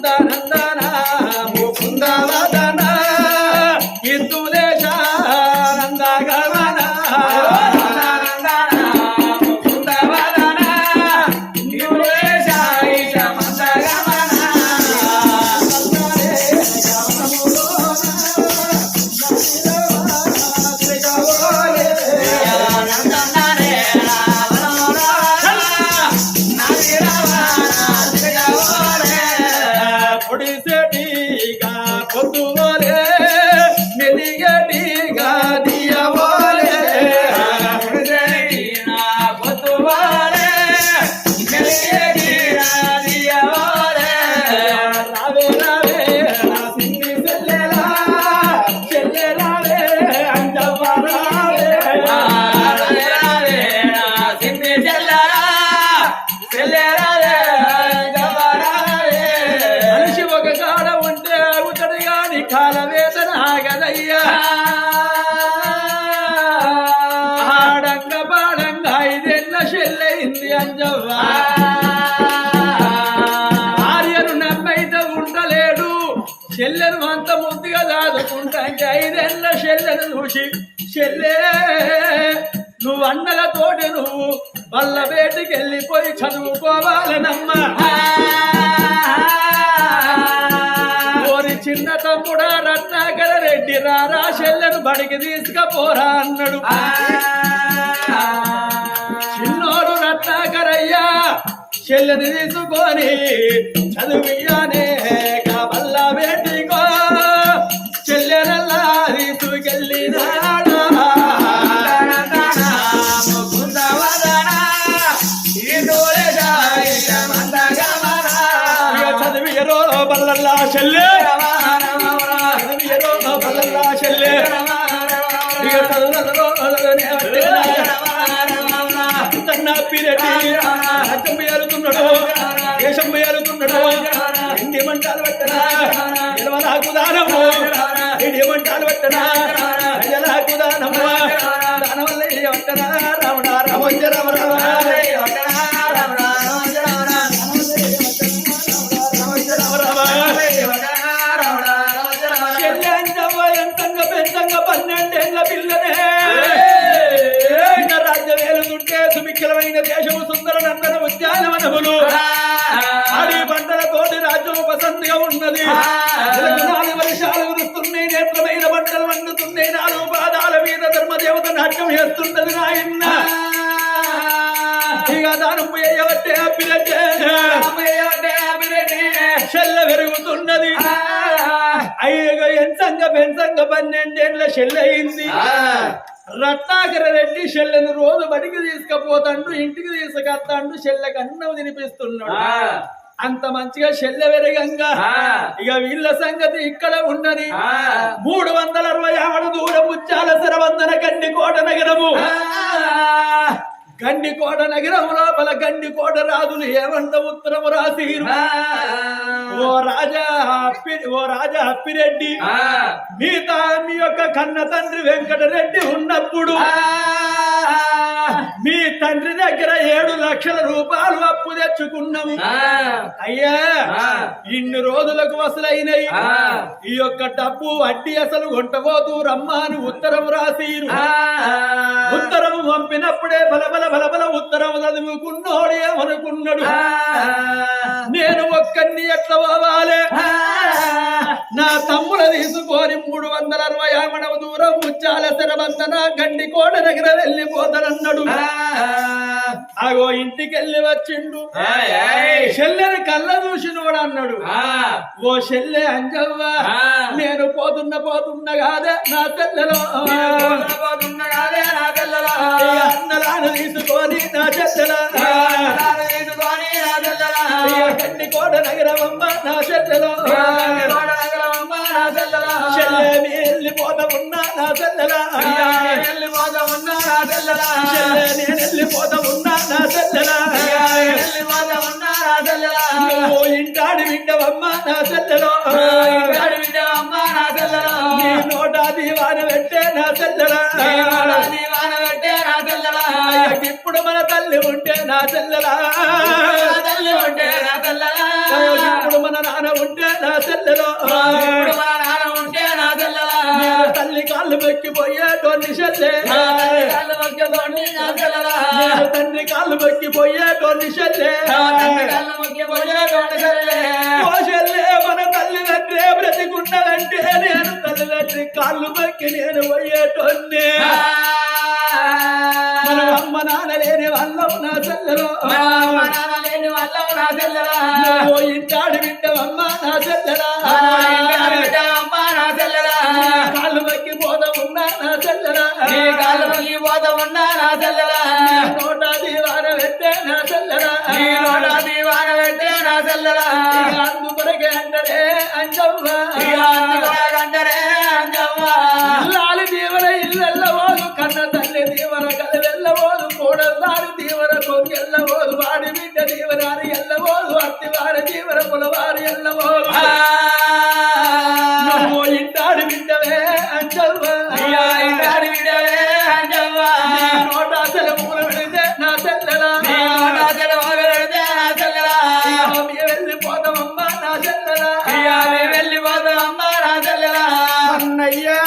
నందనందన ముకుందవదన ఇందులేశ నందగమన చూసి చెల్లె నువ్వు అన్నలతోటి నువ్వు వాళ్ళ వేటికి వెళ్ళిపోయి చదువుకోవాలనమ్మా. ఓరి చిన్న తమ్ముడా రత్నాకర రెడ్డి రారా చెల్లెను బడికి తీసుకపోరా అన్నాడు. చిన్నోడు రత్నాకరయ్యా చెల్లెని తీసుకొని చదువుయానే చెల్లె. చదివియరో బల్లల్లా చెల్లె ఇక చదువులలో తన్న దానము ఎన్ని మంటాలు పెట్టనా దానము రావణ రామోజ రామ రామ చేస్తుంటది నాయన్న ఇక దానం వేయబట్టే అప్పిరట్టే చెల్ల పెరుగుతున్నది. అయ్యో ఎంతంగా పెంచంగా పన్నెండేళ్ళ చెల్లయింది. రత్నాకర రెడ్డి చెల్లెను రోజు బడికి తీసుకపోతాండు ఇంటికి తీసుకొస్తాండు చెల్లెకి అన్నం తినిపిస్తున్నాడు. అంత మంచిగా చెల్లె వెరగంగా ఇక వీళ్ళ సంగతి ఇక్కడ ఉన్నది. మూడు వందల అరవై ఆరు దూరం ముచ్చాల శరవందన గండికోట నగరము. గండికోట నగరం లోపల గండికోట రాజులు ఏమంట ఉత్తరము రాసిరు ఓ రాజా అప్పి- ఓ రాజా అప్పిరెడ్డి మీ తా మీ యొక్క కన్న తండ్రి వెంకటరెడ్డి ఉన్నప్పుడు మీ తండ్రి దగ్గర ఏడు లక్షల రూపాయలు అప్పు తెచ్చుకున్నాము. అయ్యా ఇన్ని రోజులకు వసలైనవి ఈ యొక్క డబ్బు వడ్డీ అసలు కొంటబోతూ రమ్మాని ఉత్తరం రాసిరు. ఉత్తరము పంపినప్పుడే బలబల బలబల ఉత్తరం చదువుకున్నోడు ఏమనుకున్నాడు నేను ఒక్కడిని ఎట్లా పోవాలే? తీసుకొని మూడు వందల అరవై ఆమడవ దూరం ముచ్చాల శరబందన గండి కోట దగ్గర వెళ్ళిపోతానన్నాడు అగో ఇంటికి వెళ్ళి వచ్చిండు చెల్లెని కళ్ళ చూసినోడు అన్నాడు. ఓ చెల్లె అంజవ్వ నేను పోతున్న పోతున్న కాదే నా తెల్లలో పోతున్న కాదే నా తెల్లలో అన్నలాను తీసుకొని నా చెల్లెల. తీసుకొని నా తెల్లల గండి కోట నగరమమ్మ నా చెల్లెలో. చెల్లె మీ వెళ్ళిపోతా ఉన్నా నా చెల్లెల వెళ్ళిపోతా ఉన్నా నా చెల్లెల చెల్లె నేను వెళ్ళిపోతా ఉన్నా నా చెల్లెల వెళ్ళిపోతా ఉన్నా నా చెల్లెల నువ్వు ఇంటాడి వింటవమ్మ నా చెల్లెలో ఇంటాడి వింటవమ్మ నా చెల్లెల నీ నోట దీవాన పెట్టే నా చెల్లెల దీవాన పెట్టే నా చెల్లెల ఇప్పుడు మన తల్లి ఉంటే నా చెల్లెల తల్లి ఉంటే నా చెల్లెల నాన్న ఉంటే నా చెల్లెలో. ఇప్పుడు మా నాన్న ఉంటే నా చెల్లెలా. నేను తల్లి కాళ్ళు మొక్కిపోయేటోని చెల్లె. కాళ్ళు మొక్కేతోని నా చెల్లెలా. నేను తండ్రి కాళ్ళు మొక్కిపోయేటోని చెల్లె. తండ్రి కాళ్ళు మొక్కిపోయేటోని చెల్లె. ఓ చెల్లె మన తల్లిదండ్రి బ్రతికున్నదంటే నేను తల్లిదండ్రి కాళ్ళు మొక్కి నేను పోయేటోన్ని. మన అమ్మ నాన్న లేని వాళ్ళం నా చెల్లెలో. నా చెల్లెలా? నువ్వు ఇంటాడు వింటవమ్మ నా చెల్లెలా? అమ్మా నా చెల్లెలా? కాళ్ళు మొక్కి నా మొక్కిపోతా ఉన్నా నా చెల్లెలా? నోట దీవాన పెట్టే నా చెల్లెలా? నీ నోట దీవాన పెట్టే నా చెల్లెలా? ఇక అందుకొరకే అంటనే అంజవ్వ. ఎల్లవోదు నువ్వు ఇంటాడు బిడ్డవే అంజవ్వ ఇక ఇంటాడి విడవే అంజవ్వ నీ నోట అసలు మూల పెడితే నా చెల్లెలా నీ చెల్లెలా వెళ్ళిపోతామమ్మా చెల్లెలా అన్నయ్యా.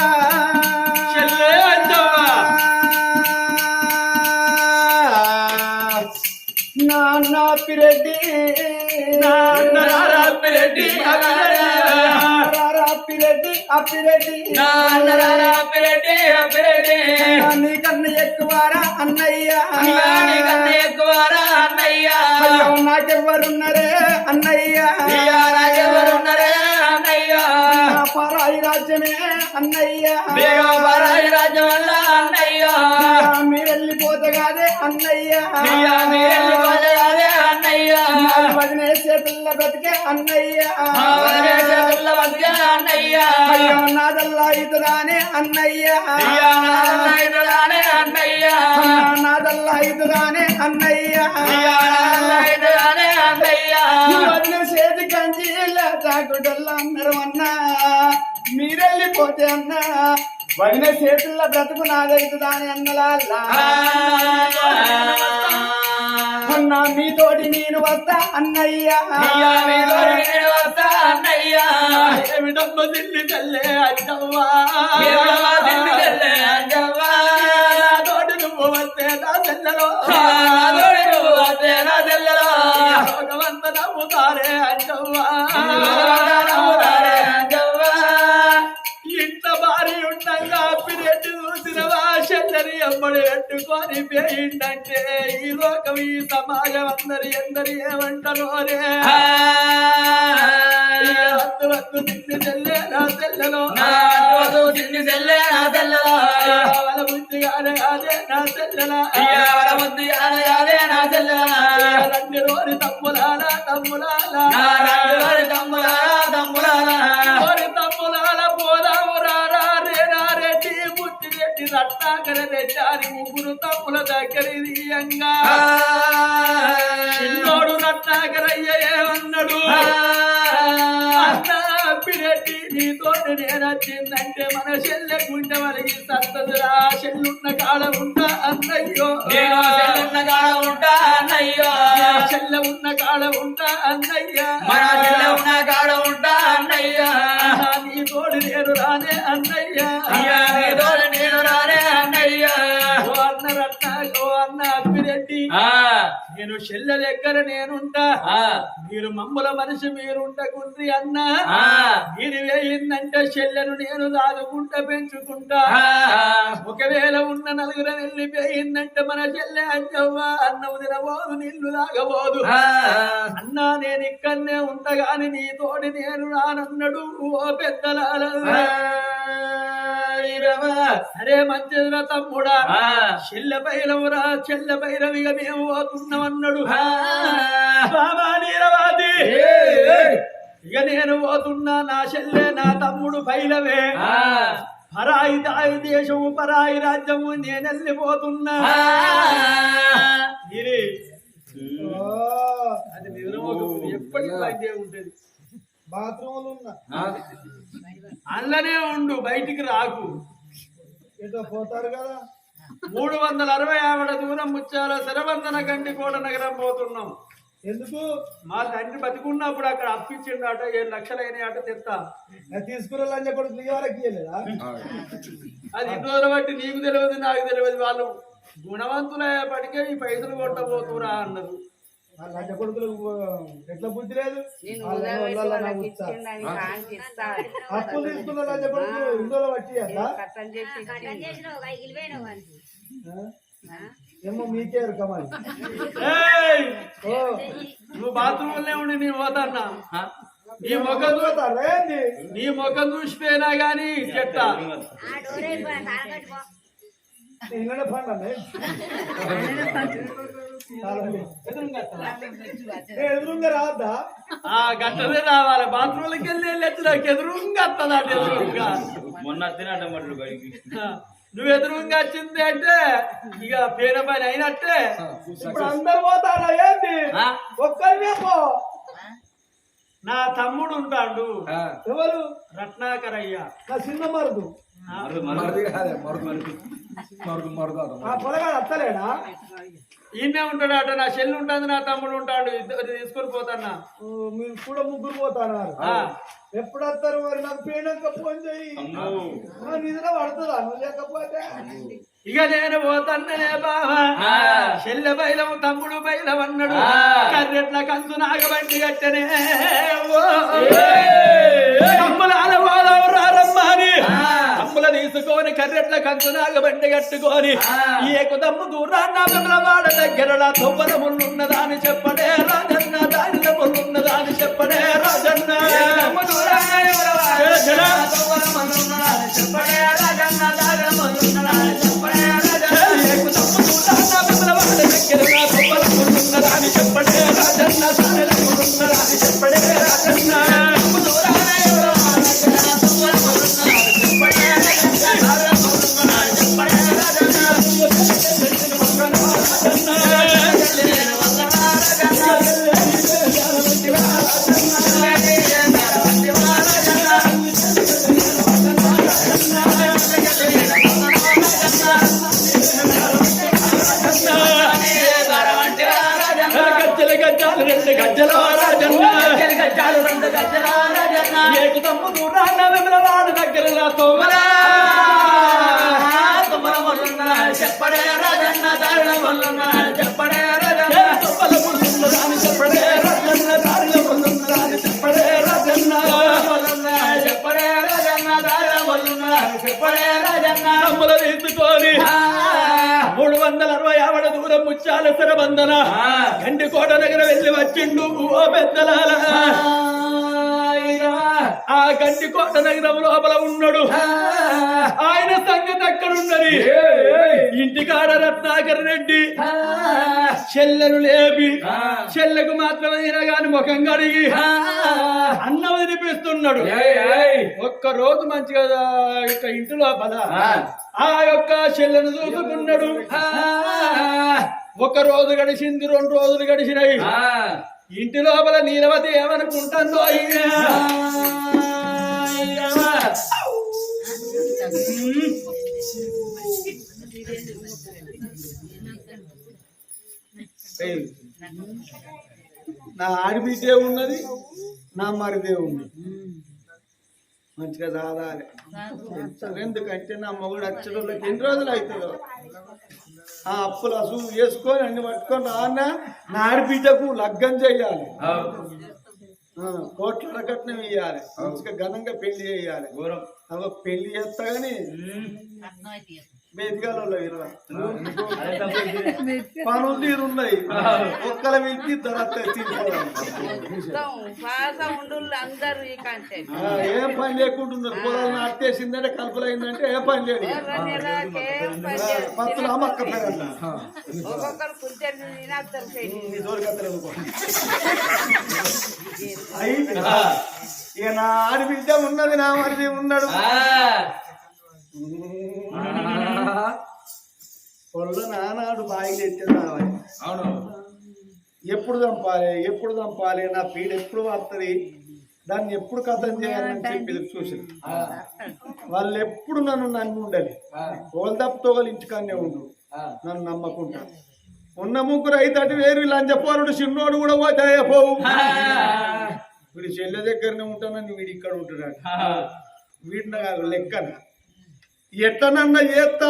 నాన్న పిరెడ్డి రాపిరెడ్డి పిరెడ్డి అప్పిరెడ్డి. నాన్న అప్పిరెడ్డి అప్పిరెడ్డి. నీకన్నా ఎక్కువారా అన్నయ్య? నీ కన్నా ఎక్కువరా అన్నయ్య? నాకెవ్వరున్నరే అన్నయ్య? ఇక నాకెవరున్నరే అన్నయ్య? పరాయి రాజ్యమే అన్నయ్య. పరాయి రాజ్యం వల్ల చేతుల్ల బ్రతికే అన్నయ్య. మా వదిలే చేతుల్ల బతికే అన్నయ్య. అయ్యో నాదల్లా ఇదురానే అన్నయ్య. అన్నయ్య. నాదల్లా ఇదురానే అన్నయ్య. అన్నయ్య. చేతి కంచి తాగుడల్లా అన్నారు అన్నా మీరెళ్ళిపోతే అన్నా వదిన చేతుల్లో బ్రతుకు నాదైతుందాని అన్నలాల్లా. అన్నా మీతోటి నేను వస్తా అన్నయ్య. ఇక మీ తోడు నేను వస్తా అన్నయ్య. ఏమిటమ్మ. తోటి నువ్వు వస్తే నా చెల్లెలో నా తోడు నువ్వు వస్తే నా చెల్లెలో. లోకమంత నమ్ముతారే చెల్లెని ఎమ్మడి పెట్టుకొని పేయిందంటే ఈ లోకం ఈ సమాజం అందరి ఎందరి ఏమంటారో రే ఆ. వద్దు వద్దు తిండి చెల్లె నా చెల్లె నా అదే నా నా. రండి తమ్ములాల తమ్ములాల రాజు. రోరి తమ్ములాల రెడ్డి అని ముగ్గురు తమ్ముల దగ్గర తీయంగా ఆ. చిన్నోడు ఏమన్నాడు అన్నా పిరెడ్డి నీతోటి నేను వచ్చిందంటే మన చెల్లె గుండె వలిగి సత్తదురా చెల్లున్న కాడ ఉంటా అన్నయ్యో? నేను చెల్లున్న కాడ ఉంటా అన్నయ్యో? చెల్లె ఉన్న కాడ ఉంటా అన్నయ్య? మన చెల్లె ఉన్న కాడ ఉంటా అన్నయ్య? నీ తోడు నేను రానే అన్నయ్య. నీ తోడు నేను రానే అన్నయ్య. ఓ అన్న రత్న ఓ అన్న అప్పిరెడ్డి. ఆ, నేను చెల్లె దగ్గర నేనుంటా. మీరు మమ్మల మనిషి మీరుండకుండ్రి అన్న. మీరు వేయిందంటే చెల్లెను నేను దాదుకుంటా పెంచుకుంటా. ఒకవేళ ఉన్న నలుగురు వెళ్ళిపోయిందంటే మన చెల్లె అంటవ్వ అన్నం తినబోదు నీళ్ళు తాగబోదు. అన్నా నేను ఇక్కడనే ఉంటగాని నీ తోడి నేను రానన్నాడు ఓ పెద్దలాల. సరే మంచిదిరా తమ్ముడా. చెల్లె పైరవురా చెల్లె పైరవిగా మేము బాబా నీరవాది. ఏయ్. ఇక నేను పోతున్నా నా చెల్లె నా తమ్ముడు పైలవే. ఆ, పరాయి దాయి దేశము పరాయి రాజ్యము నేను వెళ్ళిపోతున్నా ఆ. ఇది. అది ఎప్పటికీ ఉంటది. అందులోనే ఉండు బయటికి రాకు. ఏదో పోతారు కదా. మూడు వందల అరవై ఆవిడ దూరం ముచ్చాల శరవందన గండి కోట నగరం పోతున్నాం. ఎందుకు? మా తండ్రి బతికున్నప్పుడు అక్కడ అప్పించిండట ఏడు లక్షలు తెస్తా తీసుకున్న లంచ కొడుకు ఎవరికి ఇయ్యలేదా? అది ఇన్ని రోజుల బట్టి నీకు తెలియదు నాకు తెలియదు వాళ్ళు గుణవంతులయ్యేపటికే ఈ పైసలు కొట్టబోతురా అన్నారు. ఆ లంచ కొడుకులకు ఎట్లా బుద్ధి లేదు? అప్పులు తీసుకున్న లంచ కొడుకు ఇందులో పట్టి? ఏమో మీకే కమాలి నువ్వు బాత్రూంలోనే ఉండి నీ పోతన్నా నీ ముఖం ఏంది? నీ ముఖం చూసిపోయినా గాని చెట్ట ఇంగనే పండి ఎదురుగా ఆ గట్టనే రావాలి. బాత్రూంలోకి వెళ్ళి వెళ్ళొచ్చు నాకు ఎదురుగా వస్తుంది అటు ఎదురుగా? మొన్న మట్లు బడికి ఆ, నువ్వు ఎదురుగా వచ్చింది అంటే ఇక పేర పని అయినట్టే. ఇప్పుడు అందరు పోతారా? ఏంది? ఆ? ఒక్కరినే పో. నా తమ్ముడు ఉంటాడు. ఎవరు? రత్నాకరయ్య. నా చిన్న మరుదు. ఆ పొలగాడు అత్తలేడా? ఈయనే ఉంటాడట నా చెల్లి ఉంటుంది నా తమ్ముడు ఉంటాడు ఇద్దరు తీసుకొని పోతాన్నా ఓ, మీరు కూడా ముగ్గురు పోతారు ఆ, ఎప్పుడు వస్తారు మరి? నాకు పోయినాక ఫోన్ చెయ్యి. నా నిద్ర పడుతుందా? నువ్వు లేకపోతే? ఇక నేను పోతానే బావా. చెల్లె బయలం తమ్ముడు బయలం అన్నాడు. కర్రెట్ల కంచు నాగబండి కట్టనే. రారమ్మా అని. తమ్ముల తీసుకొని కర్రెట్ల కంచు నాగబండి కట్టుకొని ఏకు దమ్ము దూరాన్న వాడ దగ్గర తొవ్వల ముళ్ళున్నదా అని చెప్పడే రాజన్న దానిల ముళ్ళున్నదా అని చెప్పడే రాజన్న. ఏ జన. గజ్జల తీసుకొని మూడు వందల అరవై ఆవిడ దూరం ముచ్చాల బంధన గండి కోట దగ్గర వెళ్ళి వచ్చిండు ఓ పెద్దలాల ఆ గండి కోట నగరం లోపల ఉన్నాడు. ఆయన సంగతి అక్కడున్నది ఇంటికాడ రత్నాకర్ రెడ్డి. చెల్లెను లేపి చెల్లెకు మాత్రమైనా గాని ముఖం కడిగి అన్నం వినిపిస్తున్నాడు ఒక్క రోజు మంచిగా యొక్క ఇంటి లోపల ఆ. యొక్క చెల్లెను చూసుకున్నాడు. ఒక రోజు గడిచింది రెండు రోజులు గడిచినాయి. ఇంటి లోపల నీలవతి ఏమనుకుంటుందో అయ్యా. నా ఆడిబిడ్డే ఉన్నది నా మరిదే ఉంది మంచిగా చదవాలి ఎందుకంటే నా మొగుడు అచ్చడంలోకి ఎన్ని రోజులు అవుతుందో? ఆ అప్పులు అసలు చేసుకొని అన్ని పట్టుకొని రాన్న నా ఆడిబిడ్డకు లగ్గం చేయాలి. ఆ, కోట్ల కట్నం ఇవ్వాలి మంచిగా ఘనంగా పెళ్ళి చేయాలి. అవ పెళ్ళి చేస్తా గానీ పనులు తీరు ఉన్నాయి ఒక్కల ఉండు అందరూ ఈ కంటే. ఏం పని లేకుండా ఉన్నారు. పొలాలు నాటేసిందంటే కలుపులు అయిందంటే ఏ పని లేదు. పత్తులు అమ్మక్క పేరట్ల ఒక్కొక్కరు కూర్చొని తినేస్తారు చెయ్యి. నీ నా ఆడబిడ్డ ఉన్నది నా మరిది ఉన్నాడు పొల్ల నానాడు బాయిలు రావాలి అవును. ఎప్పుడు చంపాలి ఎప్పుడు చంపాలి నా పీడ ఎప్పుడు వస్తుంది దాన్ని ఎప్పుడు కథం చేయాలని చెప్పి చూసి వాళ్ళు ఎప్పుడు నన్ను నన్ను ఉండాలి. వాళ్ళు తప్పితో వాళ్ళు ఇంటికాన్నే ఉండు. నన్ను నమ్మకుంటా. ఉన్న ముగ్గురు అయితే అటు వేరు లంచపోరుడు చిన్నోడు కూడా పోతే పోవు? వీడి చెల్లె దగ్గరనే ఉంటానని వీడు ఇక్కడ ఉంటున్నాడు. వీడిన లెక్కన. ఎట్లనన్నా చేస్తా?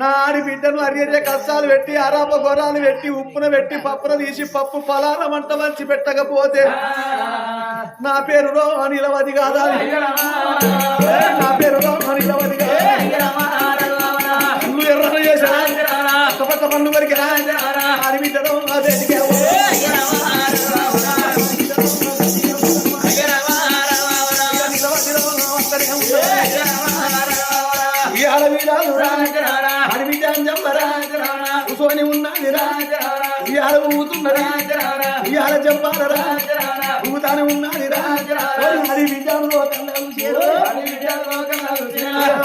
నా ఆడి బిడ్డను అరియే కష్టాలు పెట్టి అరాప గొర్రాలు పెట్టి ఉప్పున పెట్టి పప్పున తీసి పప్పు పలాన వంట మంచి పెట్టకపోతే నా పేరులో అనిలవది కాదా? నా పేరులో అనిలవది కాదా? నువ్వు ఎర్రన చేసినా కొత్త పన్ను వరకు ఆడి బిడ్డను ఇవాళ ఊతున్నది ఇవాళ చెప్పాలరా ఊతానే ఉన్నది అడి విద్యాలు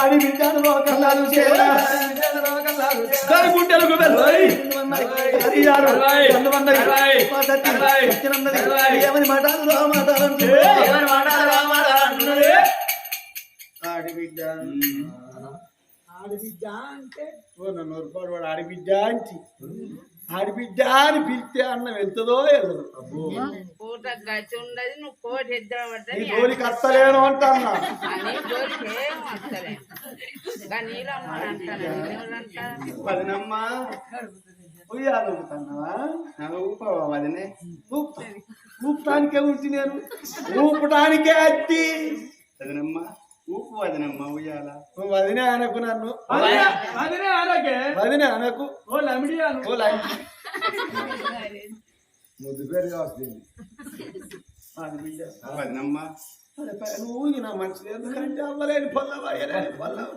అడి విద్యాలో కన్నాలు గుంటెలకు ఏమని మాట్లాడు మాట్లాడు ఆడిబిడ్డ ఆడిబిడ్డ అంటే ఓ నన్ను ఒరుపాడు వాడు ఆడిబిడ్డ అంటే ఆడిబిడ్డ అని పిలిస్తే అన్న వెళ్తుందో వెళ్ళదు పూట గచ్చి ఉండదు నువ్వు కోటి అత్తలేను అంట అన్న. వదినమ్మ ఉయ్యాలు ఊపుతున్నావా ఊపవా వదినే? ఊపుతా. ఊపటానికే ఉంచి నేను. ఊపటానికే అత్తి. వదినమ్మ వదినమ్మ ఉయ్యాల నువ్వు వదినే అనకు నన్ను. అదినే అలాగే వదినే అనకు. ఓ లమిడియాను ఓ లైన్ ముద్దు పేరు వదినమ్మ. పై- నువ్వు ఊగినా మంచిది ఎందుకంటే అవ్వలేని పల్లవ అయ్యలేని పల్లవ.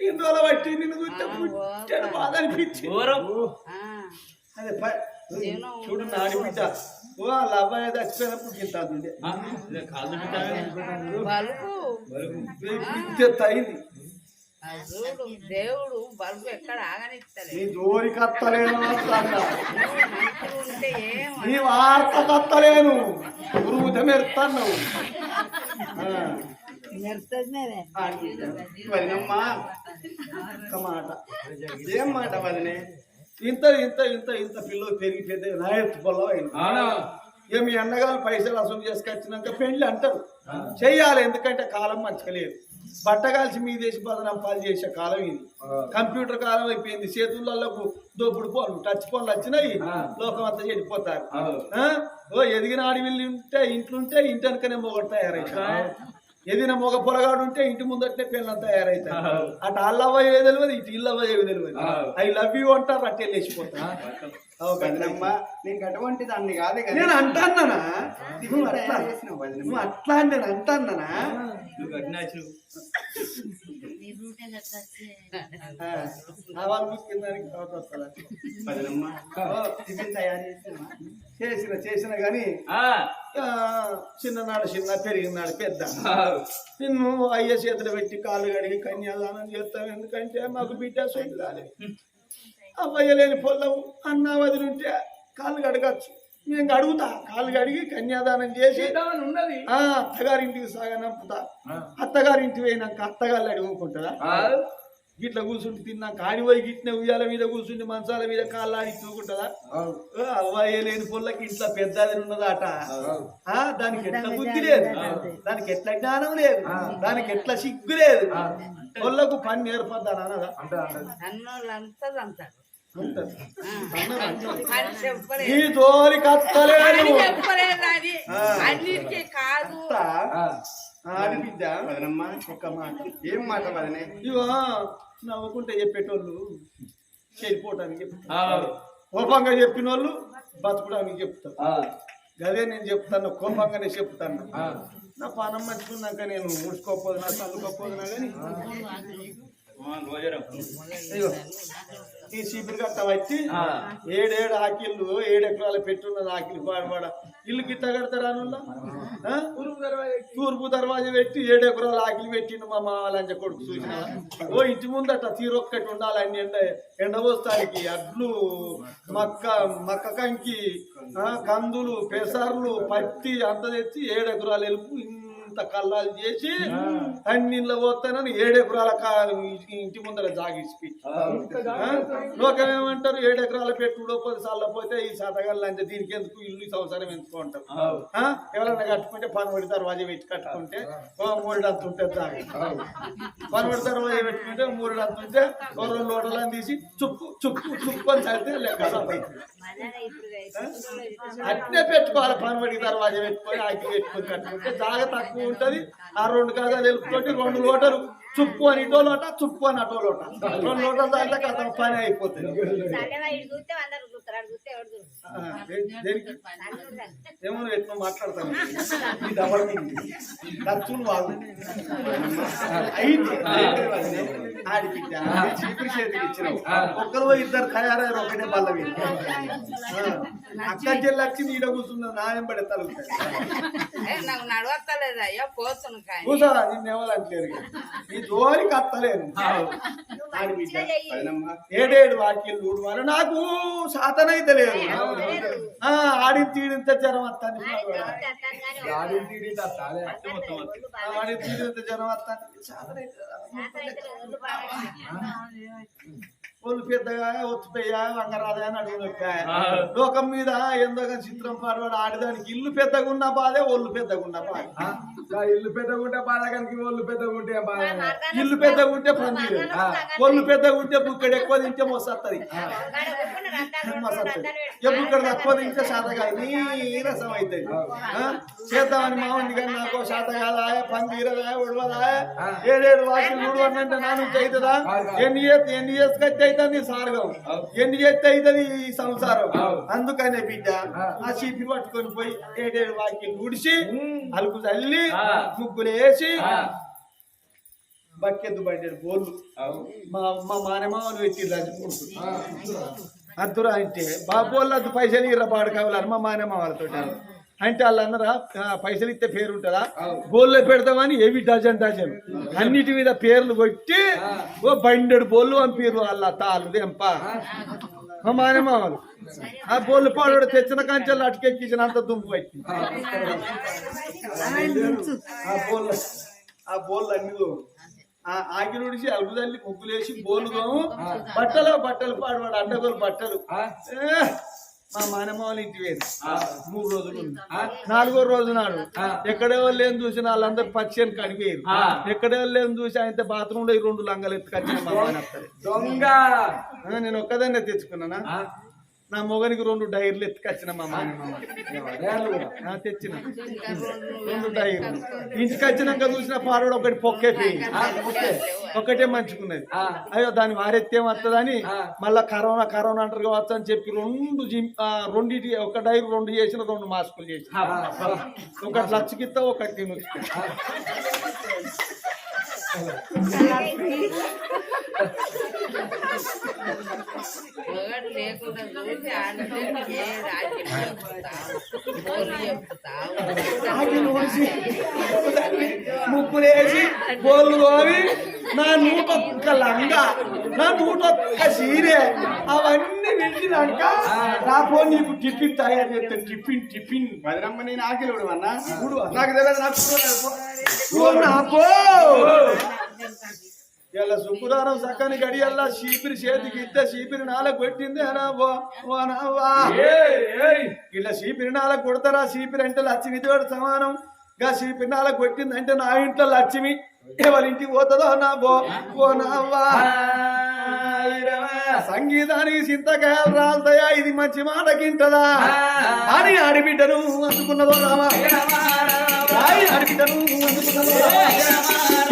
ఇందువల్ల బట్టి నిన్ను చూస్తే పుట్టాడు బాధ అనిపించి ఆ, అదే చూడు నాడి బిడ్డ. ఓ వాళ్ళ అబ్బాయి చచ్చిపోయినప్పుడు అయింది దేవుడు బల్బు ఎక్కడ ఆగనిస్తలే నీ జోరి కత్తలేను అంటాన్నా. నువ్వు మంచిగా ఉంటే ఏం నీ వార్త కత్తలేను గురువు మెరుతున్నావు వదినమ్మ. ఒక మాట. ఏం మాట వదినే? ఇంత ఇంత ఇంత ఇంత పిల్లలు పెరిగి పెద్ద నాయత్తు పొలం అయింది ఇక మీ అన్నగారు పైసలు అసలు చేసుకొచ్చినాక పెళ్ళి అంటారు. చెయ్యాలి ఎందుకంటే కాలం మంచిగా లేదు బట్టగాల్చి మీ దేశ బదనం పాలు చేసే కాలం ఇది. కంప్యూటర్ కాలం అయిపోయింది. చేతులలో దోపుడు పోలు టచ్ ఫోన్లు వచ్చినాయి. లోకం అంతా చెడిపోతారు. ఎదిగిన ఆడవిల్లు ఉంటే ఇంట్లో ఉంటే ఇంటి వెనకనే మొగడు ఎదిగిన మొగ పొలగాడు ఉంటే ఇంటి ముందటనే పిల్లలు తయారైతారు అటు అల్లవ్వ ఏవి తెలియదు ఇటు ఇల్లవ్వ ఏవి తెలియదు ఐ లవ్ యూ అంటారు అట్టే నీకు అటువంటి దాన్ని కాదు కదా. నేను అంటాన్నానా? నువ్వు అట్లా నేను అంటాన్నానా? టిఫిన్ తయారు చేసిన. చేసిన గాని ఆ, చిన్ననాడు చిన్న పెరిగినాడు పెద్ద. నిన్ను అయ్య చేతులు పెట్టి కాళ్ళు కడిగి కన్యాదానం చేస్తాం ఎందుకంటే మాకు బిడ్డ సొంత కాలేదు అవ్వయ్య లేని పొలం అన్న వదిలింటే కాళ్ళు కడగచ్చు. మేము కడుగుతా. కాళ్ళు కడిగి కన్యాదానం చేసి ఉన్నది. ఆ అత్తగారింటికి సాగనంపుతా. అత్తగారింటి పోయినాక అత్తగారు అడుగుకుంటుందా గిట్ల కూర్చుంటే తిన్నాక ఆడి పోయి గిట్ల ఉయ్యాల మీద కూర్చుంటే మంచాల మీద కాళ్ళు ఆడి తూకుంటుందా అవ్వాయి లేని పొల్లకి ఇంట్లో పెద్దది ఉన్నదట. ఆ. దానికి ఎట్లా బుద్ధి లేదు. దానికి ఎట్లా జ్ఞానం లేదు. దానికి ఎట్లా సిగ్గు లేదు. పొల్లకు పని నేర్పద్దాను అన్నదా అంటారు. ఈ జోలి కత్తలేను అని చెప్పలేదు అది. అన్నిటికీ కాదు. ఆడిబిడ్డ వదినమ్మ ఒక్క మాట. ఏం మాట వదినే? ఇవో నవ్వుకుంటే చెప్పేటోళ్ళు చెడిపోవటానికి చెప్తారు. కోపంగా చెప్పిన వాళ్ళు బతకడానికి చెప్తారు. గదే నేను చెప్తాను కోపంగానే చెప్తాను. నా పానం మంచుకున్నాక నేను ఊడ్చుకోకపోదునా చల్లుకోకపోదునా కానీ ఈ చీపురు గట్ట వచ్చి ఏడేడు ఆకిళ్ళు ఏడు ఎకరాలు పెట్టున్నది ఆకిలి పాడబడ ఇల్లు గిట్ట కడతారా తూర్పు దర్వాజా పెట్టి ఏడు ఎకరాలు ఆకిలి పెట్టిండు మా మామ లంచ కొడుకు చూసిన ఓ ఇంటి ముందట తీరొక్కటి ఉండాలి అన్ని ఎండ ఎండబోస్తానికి అడ్లు మక్క మక్క కంకి కందులు పెసర్లు పత్తి అంత తెచ్చి ఏడు ఎకరాలు ఎలుపు ఇంత కల్లాలు చేసి అన్నిళ్ళ పోతానని ఏడెకరాల ఇంటి ముందర జాగిసి లోకం ఏమంటారు? ఏడెకరాల పెట్టుడు పది సార్లు పోతే ఈ శాతగాళ్ళు అంటే దీనికి ఎందుకు ఇల్లు సంవత్సరం ఎంచుకుంటారు? ఎవరన్నా కట్టుకుంటే పనబడి దర్వాజా పెట్టి కట్టుకుంటే మూడు అంత ఉంటుంది జాగి పనబడి దర్వాజా పెట్టుకుంటే మూడు అంత ఉంటే రెండు లోటలను తీసి చుక్కు చుక్కు చుక్కు అని చదివితే లెక్క. అట్నే పెట్టుకోవాలి పనబడి దర్వాజా పెట్టుకొని ఆకి పెట్టుకొని కట్టుకుంటే జాగ తక్కువ ఉంటది. ఆ రెండు కాదాలు వెలుపుతోటి రెండు లోటలు చుప్పు అని ఇటో లోట చుప్పు అని అటో లోట. రెండు లోటలు దాంట్లో అతను పని అయిపోతుంది. ఎవరు ఏమో ఎట్లా మాట్లాడతాను. ఖర్చులు వాళ్ళు చీపురు చేతికి ఇచ్చినావు ఒక్కరు ఇద్దరు తయారయ్యారు ఒకటే బల్ల మీద అక్క చెల్లి వచ్చి నీడ కూర్చున్న నాయం పడే తలుగుతాయి ఏ, నాకు నడవత్తలేదు అయ్యా పోతును కానీ. కూసా నిన్ను ఎవరంటలేరు ఈ జోలికి అత్తలేను ఏడేడు వాక్యలు ఊడవాలి నాకు లేదు ఆ, ఆడి తీడింత జ్వరం వస్తాను ఆడి తీడింత జ్వరం వస్తాను ఒళ్ళు పెద్దగా ఒత్తిపోయా వంగరాదా అని అడుగునొక్కా లోకం మీద ఎందోగా చిత్రం పాడవాడు? ఆడదానికి ఇల్లు పెద్దగా ఉన్న బాధే ఒళ్ళు పెద్దగా ఉన్న బాధ. ఇల్లు పెద్దగుంటే బాధ కనుక ఒళ్ళు పెద్దగుంటే బాధ ఇల్లు పెద్దగా ఉంటే పని. ఒళ్ళు పెద్దగా ఉంటే బుక్కడు ఎక్కువ తింటే మొసత్తది. ఎప్పుడు తక్కువ తింటే శాత కాదు. నీరసం అవుతుంది ఆ? చేద్దామని మామూలు కానీ నాకు శాత కాదా పని తీరదా ఉడవదా ఏడేడు వాకి ఉడవనంటే నా నుంచి అవుతుందా ఎన్ని చేస్తే ఎన్ని చేస్తే అవుతుంది సార్గం? ఎన్ని చేస్తే అవుతుంది ఈ సంసారం? అందుకనే బిడ్డ ఆ. చీపి పట్టుకొని పోయి ఏడేడు వాకి ఉడిసి అలుకు చల్లి ముగ్గులు వేసి బక్కెద్దు పడ్డాడు బోళ్ళు మా మా మానమావని పెట్టి రజపుడుతుంది అద్దురా అంటే బాబోళ్ళు అది పైసలు ఇర్ర పాడు కావాలి మా మానమ్మ వాళ్ళతో. అంటే వాళ్ళు అన్నరా "ఆ, పైసలు ఇస్తే పేరు ఉంటుందా? బోల్లో పెడతామని ఏవి డజన్ డజన్. అన్నిటి మీద పేర్లు కొట్టి ఓ బండెడు బోళ్ళు పంపిర్రు వాళ్ళ తాళ్ళు దెంప మా మానమ్మ వాళ్ళు ఆ బోళ్ళు పాడు తెచ్చిన కంచెలు అటుకెక్కించినంత దుమ్ము పట్టి ఆ బోళ్ళు ఆ బోళ్ళు అన్ని ఆ ఆకిలు ఉడిసి అలుగు తల్లి ముగ్గులు వేసి బోలు దోము బట్టలు బట్టలు పాడవాడు అడ్డగోలు బట్టలు మా మానమ్మ ఇంటి వేరు మూడు రోజులు ఉంది. నాలుగో రోజు నాడు. ఎక్కడే లేని చూసిన వాళ్ళందరూ పచ్చని కడిగేరు ఎక్కడే లేని చూసి ఆయన బాత్రూమ్లో ఈ రెండు లంగలు ఎత్తుకొచ్చిన మా నాయన నేను ఒక్కదాన్నే తెచ్చుకున్నానా? నా మొగనికి రెండు డైర్లు ఎత్తుకొచ్చిన మా తెచ్చిన. రెండు డైర్లు. ఇంటికి వచ్చినాక చూసిన పాడోడు ఒకటి పొక్కేపోయి ఒకటే మంచుకున్నది. అయ్యో దాని వారెత్తేం వస్తుందని మళ్ళా కరోనా కరోనా అంటారు కావచ్చు అని చెప్పి రెండు రెండిటి ఒక డైర్ రెండు చేసిన రెండు మాస్కులు చేసిన. ఒకటి లక్షకిత్త ఒకటి తిను లేకుండా చూసి చెప్తావు ముగ్గులేసి గోళ్ళు తోవి నా నూటొక్క లంగ నా నూటొక్క సీరే అవన్నీ విడిచినాక రాపో నీకు టిఫిన్ తయారు చేస్తే టిఫిన్ టిఫిన్. వదినమ్మ నేను ఆకిలి ఉడవన్నా చూడు. నాకు తెలియదు నాకు నాపో ఇలా శుక్రవారం సక్కని గడియల్లా చీపిరి చేతికి ఇస్తే చీపిరి నాలకు కొట్టింది. ఇలా చీపిరి నాలకు కొడతారా? చీపిరి అంటే లక్ష్మి తోడు సమానం. గా చీపిరి నాలకు కొట్టింది అంటే నా ఇంట్లో లక్ష్మి ఎవరింటికి పోతుందో నా బో ఓ సంగీతానికి చింతకాయలు రాలుతాయా? ఇది మంచి మాట కింటదా అని ఆడిబిడ్డను అందుకున్నదో రామా రాయి ఆడిబిడ్డను అందుకున్నదో రామా.